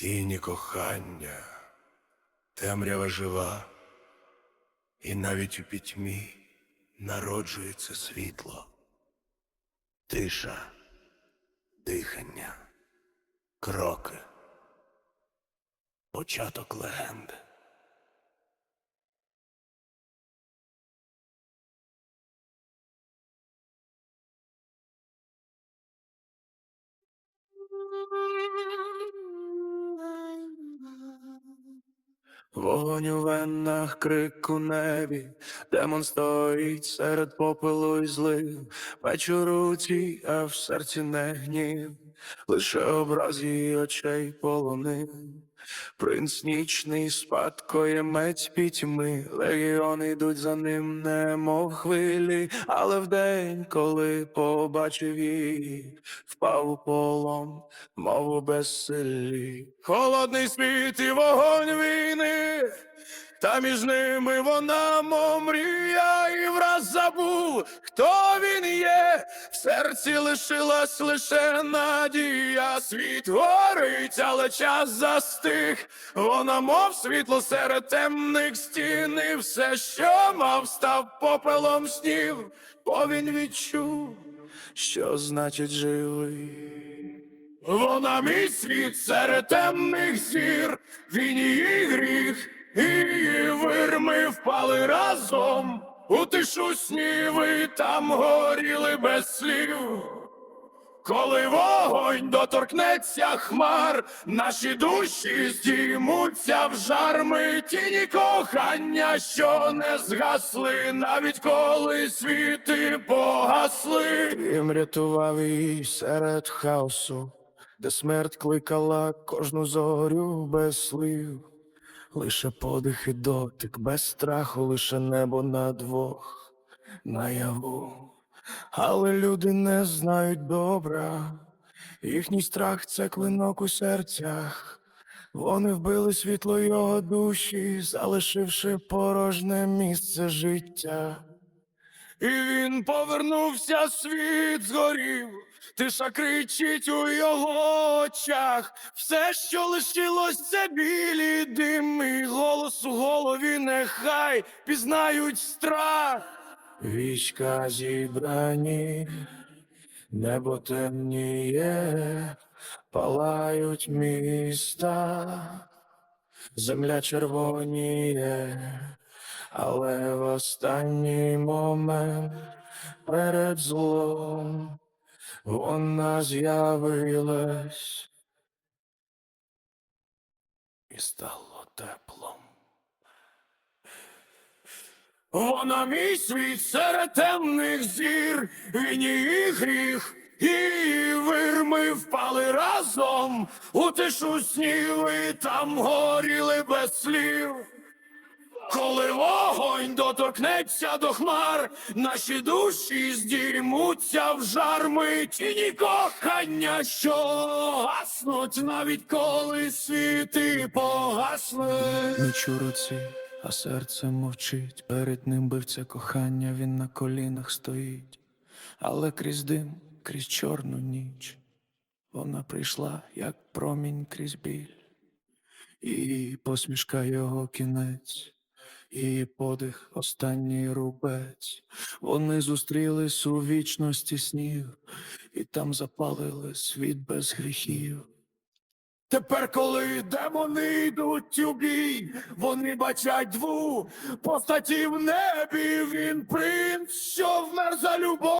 тіні кохання, темрява жива, і навіть у пітьмі народжується світло, тиша, дихання, кроки, початок легенди. Вогонь у венах, крик у небі, демон стоїть серед попелу і злив, Печу руці, а в серці не гнів, лише образ її очей полонив. Принц нічний спадкоємець пітьми, легіони йдуть за ним, немов хвилі, але вдень, коли побачив її, впав полон, мов безсилі. Холодний світ і вогонь війни, та між ними вона мов мрія, і враз забув, хто він є. Серці лишилась лише надія. Світ горить, але час застиг. Вона, мов світло серед темних стін, і все, що мав, став попелом снів, бо він відчув, що значить живий. Вона мій світ серед темних зір, він її гріх, і її вирми впали разом. У тишу сніви там горіли без слів. Коли вогонь доторкнеться хмар, наші душі здіймуться в жар ми тіні кохання, що не згасли, навіть коли світи погасли. Їм рятував її серед хаосу, де смерть кликала кожну зорю без слів. Лише подих і дотик, без страху, лише небо на двох наяву. Але люди не знають добра, їхній страх це клинок у серцях. Вони вбили світло його душі, залишивши порожне місце життя. І він повернувся, світ згорів, тиша кричить у його очах. Все, що лишилось, це білі дими, голос у голові нехай пізнають страх. Вічка зібрані, небо темніє, палають міста, земля червоніє, але в останній момент перед злом вона з'явилась і стало теплом. Вона мій світ серед темних зір, він її гріх, її вирми впали разом, у тишу сніви там горіли без слів. Коли вогонь доторкнеться до хмар, наші душі здіймуться в жар ми тіні кохання, що гаснуть, навіть коли світи погасли. Ніч у руці, а серце мовчить. Перед ним бивця кохання, він на колінах стоїть, але крізь дим, крізь чорну ніч, вона прийшла, як промінь крізь біль. І посмішка його кінець, і подих останній рубець. Вони зустрілись у вічності снів, і там запалили світ без гріхів. Тепер, коли демони йдуть у бій, вони бачать дву постаті в небі. Він принц, що вмер за любов.